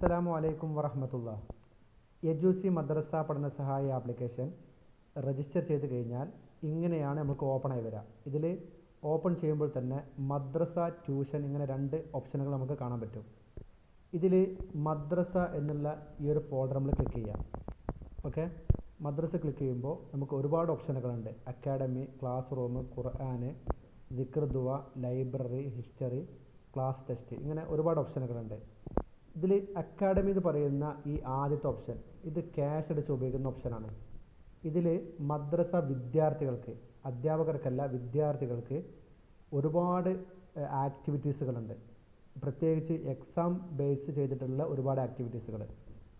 അസ്സലാമു അലൈക്കും വറഹമത്തുള്ള. യജൂസി മദ്രസ പഠന സഹായ ആപ്ലിക്കേഷൻ രജിസ്റ്റർ ചെയ്ത് കഴിഞ്ഞാൽ ഇങ്ങനെയാണ് നമുക്ക് ഓപ്പൺ ആയി വരിക ഇതിൽ ഓപ്പൺ ചെയ്യുമ്പോൾ തന്നെ മദ്രസ ട്യൂഷൻ ഇങ്ങനെ രണ്ട് ഓപ്ഷനുകൾ നമുക്ക് കാണാൻ പറ്റും. ഇതിൽ മദ്രസ എന്നുള്ള ഈ ഒരു ഫോൾഡർ നമ്മൾ ക്ലിക്ക് ചെയ്യാം. ഓക്കെ മദ്രസ ക്ലിക്ക് ചെയ്യുമ്പോൾ നമുക്ക് ഒരുപാട് ഓപ്ഷനുകളുണ്ട് അക്കാഡമി ക്ലാസ് റൂം ഖുർആൻ ദിക്ർ ദുവ ലൈബ്രറി ഹിസ്റ്ററി ക്ലാസ് ടെസ്റ്റ് ഇങ്ങനെ ഒരുപാട് ഓപ്ഷനുകളുണ്ട് ഇതിൽ അക്കാഡമി എന്ന് പറയുന്ന ഈ ആദ്യത്തെ ഓപ്ഷൻ ഇത് ക്യാഷ് അടിച്ച് ഉപയോഗിക്കുന്ന ഓപ്ഷനാണ് ഇതിൽ മദ്രസ വിദ്യാർത്ഥികൾക്ക് അധ്യാപകർക്കല്ല വിദ്യാർത്ഥികൾക്ക് ഒരുപാട് ആക്ടിവിറ്റീസുകളുണ്ട് പ്രത്യേകിച്ച് എക്സാം ബേസ് ചെയ്തിട്ടുള്ള ഒരുപാട് ആക്ടിവിറ്റീസുകൾ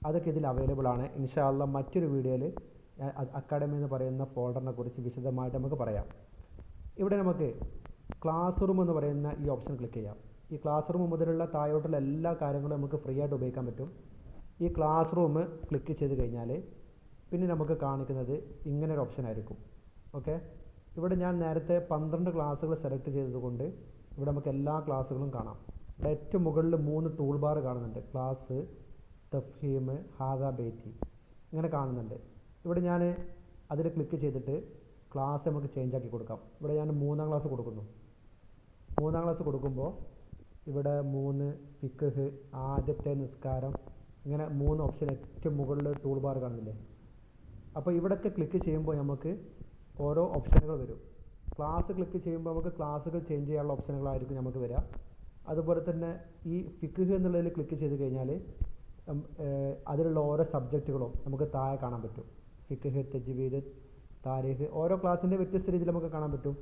അതൊക്കെ ഇതിൽ അവൈലബിൾ ആണ്. ഇൻഷാല്ല മറ്റൊരു വീഡിയോയിൽ അക്കാഡമി എന്ന് പറയുന്ന ഫോൾഡറിനെ കുറിച്ച് വിശദമായിട്ട് നമുക്ക് പറയാം. ഇവിടെ നമുക്ക് ക്ലാസ് റൂം എന്ന് പറയുന്ന ഈ ഓപ്ഷൻ ക്ലിക്ക് ചെയ്യാം. ഈ ക്ലാസ് റൂം മുതലുള്ള താഴോട്ടുള്ള എല്ലാ കാര്യങ്ങളും നമുക്ക് ഫ്രീ ആയിട്ട് ഉപയോഗിക്കാൻ പറ്റും. ഈ ക്ലാസ് റൂം ക്ലിക്ക് ചെയ്ത് കഴിഞ്ഞാൽ പിന്നെ നമുക്ക് കാണിക്കുന്നത് ഇങ്ങനെ ഒരു ഓപ്ഷൻ ആയിരിക്കും. ഓക്കെ ഇവിടെ ഞാൻ നേരത്തെ പന്ത്രണ്ട് ക്ലാസ്സുകൾ സെലക്ട് ചെയ്തതുകൊണ്ട് ഇവിടെ നമുക്ക് എല്ലാ ക്ലാസ്സുകളും കാണാം. ഇവിടെ ഏറ്റവും മുകളിൽ മൂന്ന് ടൂൾ ബാർ കാണുന്നുണ്ട്. ക്ലാസ് തഫീം ഹാദ ബേറ്റി ഇങ്ങനെ കാണുന്നുണ്ട്. ഇവിടെ ഞാൻ അതിൽ ക്ലിക്ക് ചെയ്തിട്ട് ക്ലാസ് നമുക്ക് ചേഞ്ച് ആക്കി കൊടുക്കാം. ഇവിടെ ഞാൻ മൂന്നാം ക്ലാസ് കൊടുക്കുന്നു. മൂന്നാം ക്ലാസ് കൊടുക്കുമ്പോൾ ഇവിടെ മൂന്ന് ഫിക്കഹ് ആദ്യത്തെ നിസ്കാരം. ഇങ്ങനെ മൂന്ന് ഓപ്ഷൻ ഏറ്റവും മുകളിൽ ടൂൾ ബാർ കാണുന്നില്ലേ? അപ്പോൾ ഇവിടെയൊക്കെ ക്ലിക്ക് ചെയ്യുമ്പോൾ നമുക്ക് ഓരോ ഓപ്ഷനുകൾ വരും. ക്ലാസ് ക്ലിക്ക് ചെയ്യുമ്പോൾ നമുക്ക് ക്ലാസ്സുകൾ ചേഞ്ച് ചെയ്യാനുള്ള ഓപ്ഷനുകളായിരിക്കും നമുക്ക് വരിക അതുപോലെ തന്നെ ഈ ഫിക്കഹ് എന്നുള്ളതിൽ ക്ലിക്ക് ചെയ്ത് കഴിഞ്ഞാൽ അതിലുള്ള ഓരോ സബ്ജക്റ്റുകളും നമുക്ക് താഴെ കാണാൻ പറ്റും. ഫിക്കഹ് തജ്വീദ് താരീഖ് ഓരോ ക്ലാസ്സിന്റെ വ്യത്യസ്ത രീതിയിൽ നമുക്ക് കാണാൻ പറ്റും.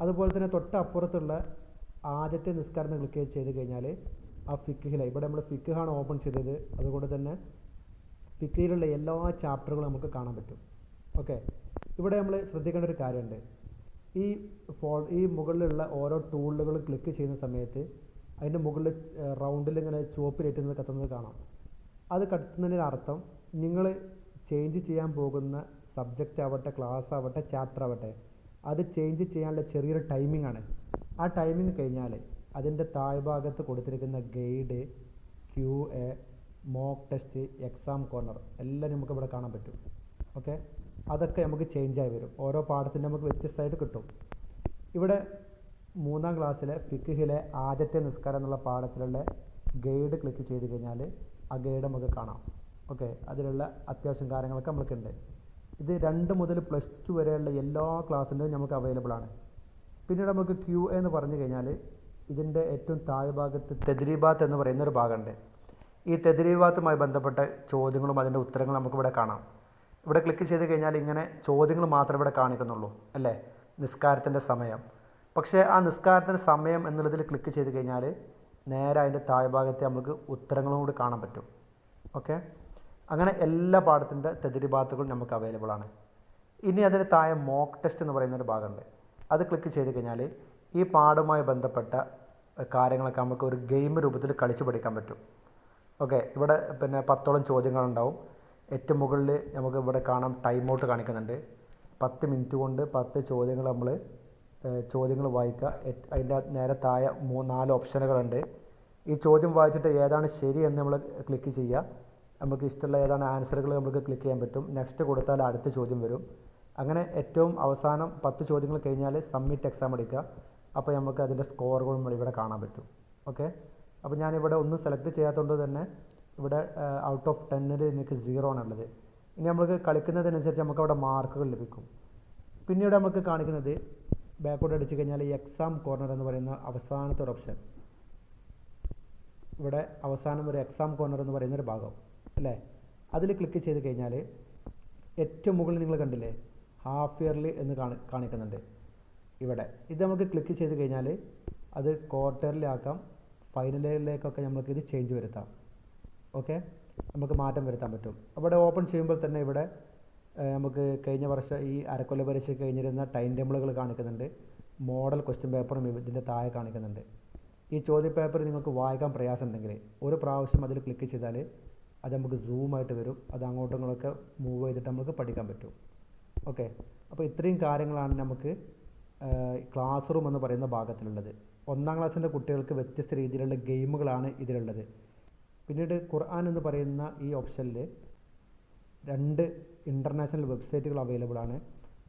അതുപോലെ തന്നെ തൊട്ടപ്പുറത്തുള്ള ആദ്യത്തെ നിസ്കാരം ക്ലിക്ക് ചെയ്ത് കഴിഞ്ഞാൽ ആ ഫിക്കഹിലെ ഇവിടെ നമ്മൾ ഫിക്കഹാണ് ഓപ്പൺ ചെയ്തത്. അതുകൊണ്ട് തന്നെ ഫിക്കയിലുള്ള എല്ലാ ചാപ്റ്ററുകളും നമുക്ക് കാണാൻ പറ്റും. ഓക്കെ? ഇവിടെ നമ്മൾ ശ്രദ്ധിക്കേണ്ട ഒരു കാര്യമുണ്ട്. ഈ ഫോ ഈ മുകളിലുള്ള ഓരോ ടൂളുകൾ ക്ലിക്ക് ചെയ്യുന്ന സമയത്ത് അതിന്റെ മുകളിൽ റൗണ്ടിൽ ഇങ്ങനെ ചുവപ്പിലേറ്റുന്നത് കത്തുന്നത് കാണാം. അത് കത്തുന്നതിന്റെ അർത്ഥം നിങ്ങൾ ചേഞ്ച് ചെയ്യാൻ പോകുന്ന സബ്ജക്റ്റ് ആവട്ടെ ക്ലാസ് ആവട്ടെ ചാപ്റ്റർ ആവട്ടെ അത് ചേഞ്ച് ചെയ്യാനുള്ള ചെറിയൊരു ടൈമിംഗ് ആണ്. ആ ടൈമിംഗ് കഴിഞ്ഞാൽ അതിന്റെ താഴ്ഭാഗത്ത് കൊടുത്തിരിക്കുന്ന guide Q A mock test exam corner എല്ലാം നമുക്ക് ഇവിടെ കാണാൻ പറ്റും. ഓക്കെ അതൊക്കെ നമുക്ക് ചേഞ്ച് ആയി വരും. ഓരോ പാഠത്തിന്റെ നമുക്ക് വ്യത്യസ്തമായിട്ട് കിട്ടും. ഇവിടെ മൂന്നാം ക്ലാസ്സിലെ ഫിക്കിഹിലെ ആദ്യത്തെ നിസ്കാരം എന്നുള്ള പാഠത്തിലുള്ള ഗൈഡ് ക്ലിക്ക് ചെയ്ത് കഴിഞ്ഞാൽ ആ ഗൈഡ് നമുക്ക് കാണാം. ഓക്കെ അതിലുള്ള അത്യാവശ്യം കാര്യങ്ങളൊക്കെ നമുക്കുണ്ട് ഇത് രണ്ട് മുതൽ പ്ലസ് ടു വരെയുള്ള എല്ലാ ക്ലാസ്സിന്റെയും നമുക്ക് അവൈലബിൾ ആണ്. പിന്നീട് നമുക്ക് ക്യു എന്ന് പറഞ്ഞു കഴിഞ്ഞാൽ ഇതിന്റെ ഏറ്റവും താഴെ ഭാഗത്ത് തെദ്രീബാത്ത് എന്ന് പറയുന്ന ഒരു ഭാഗമുണ്ട്. ഈ തെദ്രീബാത്തുമായി ബന്ധപ്പെട്ട ചോദ്യങ്ങളും അതിന്റെ ഉത്തരങ്ങളും നമുക്കിവിടെ കാണാം. ഇവിടെ ക്ലിക്ക് ചെയ്ത് കഴിഞ്ഞാൽ ഇങ്ങനെ ചോദ്യങ്ങൾ മാത്രമേ ഇവിടെ കാണിക്കുന്നുള്ളൂ അല്ലേ? നിസ്കാരത്തിന്റെ സമയം. പക്ഷേ ആ നിസ്കാരത്തിന്റെ സമയം എന്നുള്ളതിൽ ക്ലിക്ക് ചെയ്ത് കഴിഞ്ഞാൽ നേരെ അതിന്റെ താഴ്ഭാഗത്തെ നമുക്ക് ഉത്തരങ്ങളും കൂടി കാണാൻ പറ്റും. ഓക്കെ അങ്ങനെ എല്ലാ പാഠത്തിന്റെ തെതിരിഭാഗത്തുകളും നമുക്ക് അവൈലബിൾ ആണ്. ഇനി അതിന് താഴെ മോക്ക് ടെസ്റ്റ് എന്ന് പറയുന്ന ഒരു ഭാഗമുണ്ട്. അത് ക്ലിക്ക് ചെയ്ത് കഴിഞ്ഞാൽ ഈ പാഠവുമായി ബന്ധപ്പെട്ട കാര്യങ്ങളൊക്കെ നമുക്ക് ഒരു ഗെയിം രൂപത്തിൽ കളിച്ച് പഠിക്കാൻ പറ്റും. ഓക്കെ ഇവിടെ പിന്നെ പത്തോളം ചോദ്യങ്ങളുണ്ടാവും. ഏറ്റവും മുകളിൽ നമുക്ക് ഇവിടെ കാണാം ടൈം ഔട്ട് കാണിക്കുന്നുണ്ട്. പത്ത് മിനിറ്റ് കൊണ്ട് പത്ത് ചോദ്യങ്ങൾ നമ്മൾ ചോദ്യങ്ങൾ വായിക്കുക. അതിന്റെ നേരെ താഴെ മൂന്ന് നാല് ഓപ്ഷനുകളുണ്ട് ഈ ചോദ്യം വായിച്ചിട്ട് ഏതാണ് ശരി എന്ന് നമ്മൾ ക്ലിക്ക് ചെയ്യുക. നമുക്ക് ഇഷ്ടമുള്ള ഏതാണ് ആൻസറുകൾ നമുക്ക് ക്ലിക്ക് ചെയ്യാൻ പറ്റും. നെക്സ്റ്റ് കൊടുത്താൽ അടുത്ത ചോദ്യം വരും. അങ്ങനെ ഏറ്റവും അവസാനം പത്ത് ചോദ്യങ്ങൾ കഴിഞ്ഞാൽ സബ്മിറ്റ് എക്സാം എടുക്കുക. അപ്പോൾ നമുക്ക് അതിന്റെ സ്കോറുകളും ഇവിടെ കാണാൻ പറ്റും. ഓക്കെ അപ്പോൾ ഞാനിവിടെ ഒന്നും സെലക്ട് ചെയ്യാത്തതുകൊണ്ട് തന്നെ ഇവിടെ ഔട്ട് ഓഫ് ടെന്നിൽ എനിക്ക് സീറോ ആണുള്ളത്. ഇനി നമുക്ക് കളിക്കുന്നതിനനുസരിച്ച് നമുക്ക് അവിടെ മാർക്കുകൾ ലഭിക്കും. പിന്നീട് നമുക്ക് കാണിക്കുന്നത് ബാക്കോട്ട് അടിച്ചു കഴിഞ്ഞാൽ ഈ എക്സാം കോർണർ എന്ന് പറയുന്ന അവസാനത്തെ ഒരു ഓപ്ഷൻ ഇവിടെ അവസാനം ഒരു എക്സാം കോർണർ എന്ന് പറയുന്ന ഒരു ഭാഗം. അല്ലേ? അതിൽ ക്ലിക്ക് ചെയ്ത് കഴിഞ്ഞാൽ ഏറ്റവും മുകളിൽ നിങ്ങൾ കണ്ടില്ലേ? ഹാഫ് ഇയർലി എന്ന് കാണി കാണിക്കുന്നുണ്ട്. ഇവിടെ. ഇത് നമുക്ക് ക്ലിക്ക് ചെയ്ത് കഴിഞ്ഞാൽ അത് ക്വാർട്ടറിലാക്കാം ഫൈനലിലേക്കൊക്കെ നമുക്ക് ഇത് ചേഞ്ച് വരുത്താം. ഓക്കെ നമുക്ക് മാറ്റം വരുത്താൻ പറ്റും. അവിടെ ഓപ്പൺ ചെയ്യുമ്പോൾ തന്നെ ഇവിടെ നമുക്ക് കഴിഞ്ഞ വർഷം ഈ അരക്കൊല്ല പരീക്ഷ കഴിഞ്ഞിരുന്ന ടൈം ടേബിളുകൾ കാണിക്കുന്നുണ്ട്. മോഡൽ ക്വസ്റ്റ്യൻ പേപ്പറും ഇതിന്റെ താഴെ കാണിക്കുന്നുണ്ട്. ഈ ചോദ്യപേപ്പർ നിങ്ങൾക്ക് വായിക്കാൻ പ്രയാസമുണ്ടെങ്കിൽ ഒരു പ്രാവശ്യം അതിൽ ക്ലിക്ക് ചെയ്താൽ അത് നമുക്ക് സൂമായിട്ട് വരും. അത് അങ്ങോട്ടും ഇങ്ങോട്ടൊക്കെ മൂവ് ചെയ്തിട്ട് നമുക്ക് പഠിക്കാൻ പറ്റും. ഓക്കെ അപ്പോൾ ഇത്രയും കാര്യങ്ങളാണ് നമുക്ക് ക്ലാസ് റൂം എന്ന് പറയുന്ന ഭാഗത്തിലുള്ളത്. ഒന്നാം ക്ലാസ്സിന്റെ കുട്ടികൾക്ക് വ്യത്യസ്ത രീതിയിലുള്ള ഗെയിമുകളാണ് ഇതിലുള്ളത്. പിന്നീട് ഖുർആൻ എന്ന് പറയുന്ന ഈ ഓപ്ഷനിൽ രണ്ട് ഇന്റർനാഷണൽ വെബ്സൈറ്റുകൾ അവൈലബിൾ ആണ്.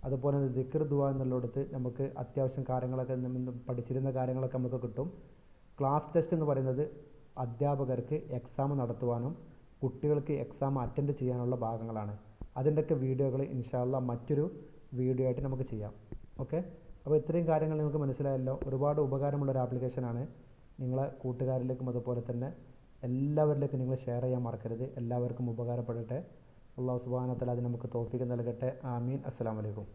അതുപോലെ തന്നെ ദിക്കർ ദുവ എന്നുള്ളിടത്ത് നമുക്ക് അത്യാവശ്യം കാര്യങ്ങളൊക്കെ പഠിച്ചിരുന്ന കാര്യങ്ങളൊക്കെ നമുക്ക് കിട്ടും. ക്ലാസ് ടെസ്റ്റ് എന്ന് പറയുന്നത് അധ്യാപകർക്ക് എക്സാം നടത്തുവാനും കുട്ടികൾക്ക് എക്സാം അറ്റൻഡ് ചെയ്യാനുള്ള ഭാഗങ്ങളാണ്. അതിന്റെയൊക്കെ വീഡിയോകൾ ഇൻഷാല്ല മറ്റൊരു വീഡിയോ ആയിട്ട് നമുക്ക് ചെയ്യാം. ഓക്കെ അപ്പോൾ ഇത്രയും കാര്യങ്ങൾ നിങ്ങൾക്ക് മനസ്സിലായല്ലോ. ഒരുപാട് ഉപകാരമുള്ള ഒരു ആപ്ലിക്കേഷനാണ് നിങ്ങളെ കൂട്ടുകാരിലേക്കും അതുപോലെ തന്നെ എല്ലാവരിലേക്കും നിങ്ങൾ ഷെയർ ചെയ്യാൻ മറക്കരുത്. എല്ലാവർക്കും ഉപകാരപ്പെടട്ടെ. അള്ളാഹു സുബാനത്തല അത് നമുക്ക് തോഫിക്ക് നൽകട്ടെ. ആമീൻ. അസ്സാം വലൈക്കും